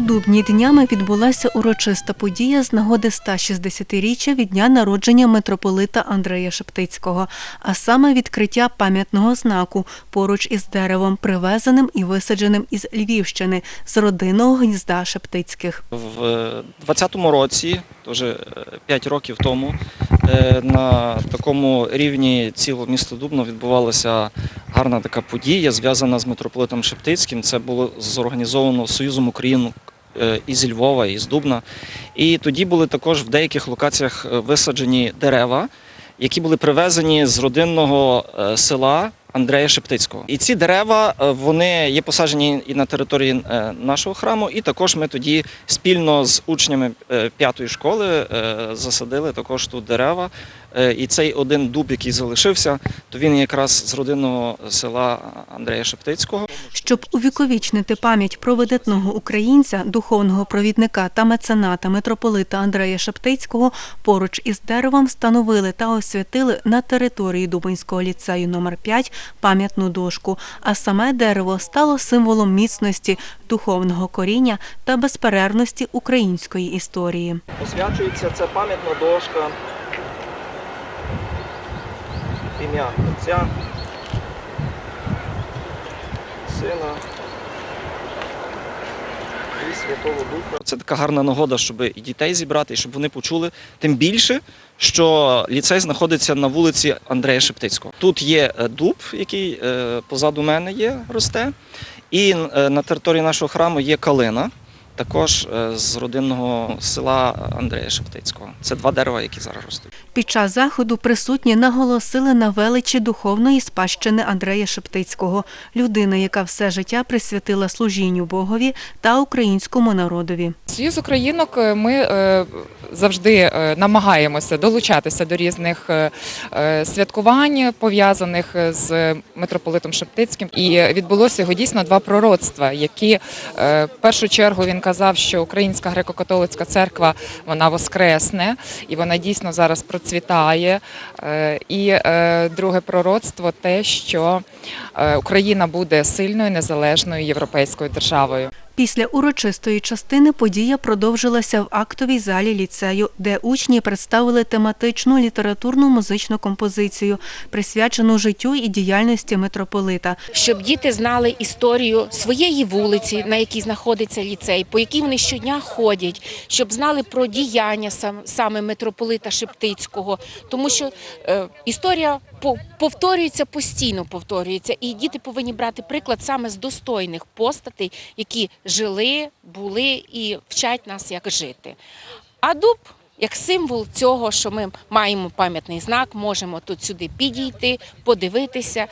Дубні днями відбулася урочиста подія з нагоди 160-річчя від дня народження митрополита Андрея Шептицького, а саме відкриття пам'ятного знаку поруч із деревом, привезеним і висадженим із Львівщини з родинного гнізда Шептицьких. В 2020 році, теж 5 років тому, е, на такому рівні цілого міста Дубно відбувалася гарна така подія, зв'язана з митрополитом Шептицьким. Це було зорганізовано Союзом Україн і із Львова, із Дубна. І тоді були також в деяких локаціях е, висаджені дерева, які були привезені з родинного е, села Андрея Шептицького. І ці дерева е, вони є посаджені і на території е, нашого храму, і також ми тоді спільно з учнями е, п'ятої школи засадили також тут дерева. І цей один дуб, який залишився, то він якраз з родинного села Андрея Шептицького. Щоб увіковічнити пам'ять про видатного українця, духовного провідника та мецената митрополита Андрея Шептицького, поруч із деревом встановили та освятили на території Дубинського ліцею номер 5 пам'ятну дошку. А саме дерево стало символом міцності, духовного коріння та безперервності української історії. Освячується ця пам'ятна дошка. Ім'я Отця, Сина і Святого Духа. Це така гарна нагода, щоб і дітей зібрати, і щоб вони почули. Тим більше, що ліцей знаходиться на вулиці Андрея Шептицького. Тут є е, дуб, який е, позаду мене є, росте. І е, на території нашого храму є калина, також е, з родинного села Андрея Шептицького. Це два дерева, які зараз ростуть. Під час заходу присутні наголосили на величі духовної спадщини Андрея Шептицького, людини, яка все життя присвятила служінню Богові та українському народові. Союз Українок е, ми е, завжди е, намагаємося долучатися до різних святкувань, пов'язаних з митрополитом Шептицьким. І відбулося його дійсно два пророцтва, які в першу чергу він казав, що Українська греко-католицька церква вона воскресне і вона дійсно зараз процвітає. І друге пророцтво те, що Україна буде сильною незалежною європейською державою. Після урочистої частини подія продовжилася в актовій залі ліцею, де учні представили тематичну літературну музичну композицію, присвячену життю і діяльності митрополита. щоб діти знали історію своєї вулиці, на якій знаходиться ліцей, по якій вони щодня ходять, щоб знали про діяння саме митрополита Шептицького, тому що е, історія по- повторюється постійно, повторюється, і діти повинні брати приклад саме з достойних постатей, які жили, були і вчать нас, як жити. А дуб. Як символ цього, що ми маємо пам'ятний знак, можемо тут сюди підійти, подивитися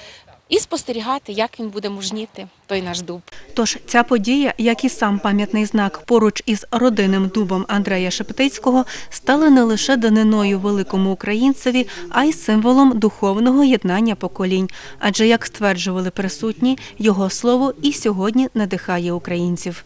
і спостерігати, як він буде мужніти, той наш дуб. Тож ця подія, як і сам пам'ятний знак поруч із родинним дубом Андрея Шептицького, стали не лише даниною великому українцеві, а й символом духовного єднання поколінь. Адже, як стверджували присутні, його слово і сьогодні надихає українців.